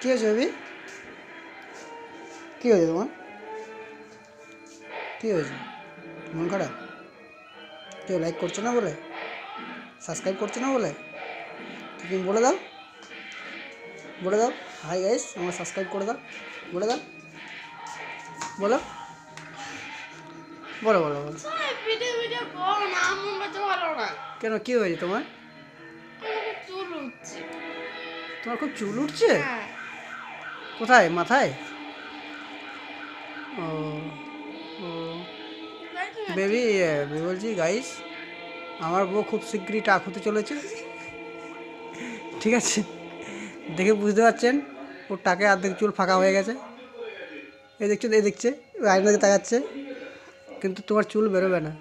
কী হয়েছে বেবি? কী হয়েছে তোমার? কী হয়েছে? মন খারাপ? কেউ লাইক করছে না বলে? সাবস্ক্রাইব করছে না বলে? তুমি বলে দাও। বলে দাও। হাই গাইস আমার সাবস্ক্রাইব করে দাও। বলে দাও। বলো। বলো বলো বলো। কেন কী হয়েছে তোমার? তোমার খুব চুল উঠছে? হ্যাঁ। কোথায়? মাথায়? ও বেবি বলছি গাইস আমার বউ খুব শীঘ্রই টাক হতে চলেছে। ঠিক আছে? দেখে বুঝতে পারছেন? ওর টাকে অর্ধেক চুল ফাঁকা হয়ে গেছে। এই দেখছ, এই দেখছে আয়না দিকে তাকাচ্ছে। কিন্তু তোমার চুল বেরোবে না।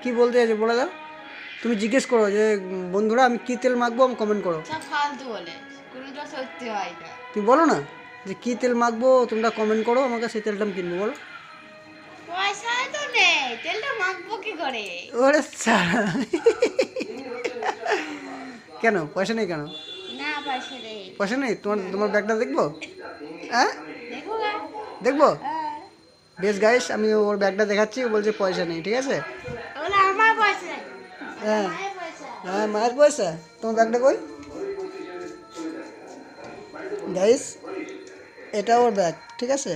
কি বলতে আছে বলে দাও। তুমি জিজ্ঞেস করো যে বন্ধুরা আমি কী তেল মাখবো? আমি কমেন্ট করো। ফালতু বলে কোনটা সত্যি হয় না। তুমি বলো না যে কী তেল মাখবো? তোমরা কমেন্ট করো আমাকে সেই তেলটা আমি কিনবো বলো। পয়সা তো নেই তেলটা মাখবো কি করে? ওরে সারা। কেন? পয়সা নেই কেন? না পয়সা নেই। পয়সা নেই? তোমার তোমার ব্যাগটা দেখব? হ্যাঁ? দেখব হ্যাঁ। বেশ গাইস আমি ওর ব্যাগটা দেখাচ্ছি ও বলছে পয়সা নেই ঠিক আছে? হ্যাঁ। হ্যাঁ মায়ের পয়সা তোমার ব্যাগটা কই? গাইস এটা ওর ব্যাগ ঠিক আছে?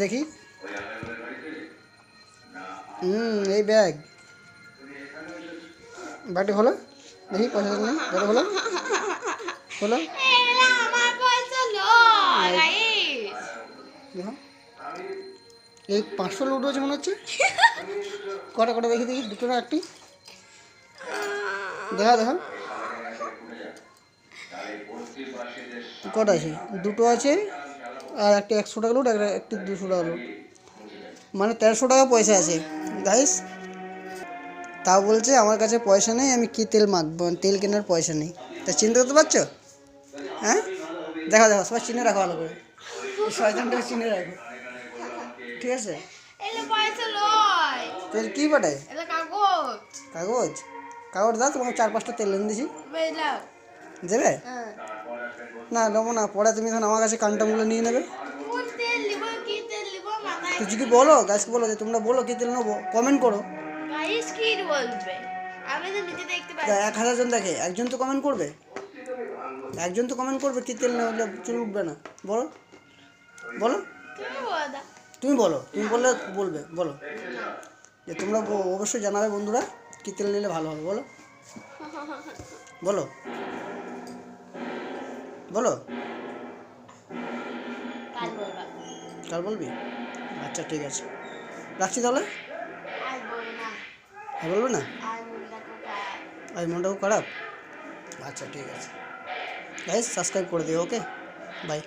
দেখি। হুম এই ব্যাগ। ব্যাগটা হলো দেখি পয়সা নেই ব্যাগটা হলো হলো দেখো। এই পাঁচশো লুডো আছে মনে হচ্ছে? কটা কটা? দেখি দেখি, দুটো না একটি? দেখা দেখা। কটা আছে? দুটো আছে আর একটা একশো টাকা লুট একটা একটি দুশো টাকা লুট মানে তেরোশো টাকা পয়সা আছে। গাইস তাও বলছে আমার কাছে পয়সা নেই, আমি কী তেল মাখবো? তেল কেনার পয়সা নেই। তা চিন্তা করতে পারছ? হ্যাঁ? দেখা, দেখো, সবাই চিনে রাখো ভালো করে। শয়তানটাকে চিনে রাখো। ঠিক আছে? নয় কী পাঠায় কাগজ। কাগজ? দাও তোমাকে চার পাঁচটা তেল এনে দিছি। দেবে? হ্যাঁ। না নেব না পরে তুমি তখন আমার কাছে কানটামগুলো নিয়ে নেবে। নিব কি বলো গাছকে বলো যে তোমরা বলো কী তেল নেব কমেন্ট করো। এক হাজার জন দেখে একজন তো কমেন্ট করবে। একজন তো কমেন্ট করবে কী তেল নেবে চুল উঠবে না। বলো। বলো। তুমি বলো তুমি বললে বলবে বলো। যে তোমরা অবশ্যই জানাবে বন্ধুরা কী তেল নিলে ভালো হবে বলো। বলো। বলো। কাল বলবি। আচ্ছা ঠিক আছে। রাখছি তাহলে? আজ বলব না? আজ মনটা কোথায় আজ মনটা খুব খারাপ? আচ্ছা ঠিক আছে। গাইস সাবস্ক্রাইব করে দিও ওকে বাই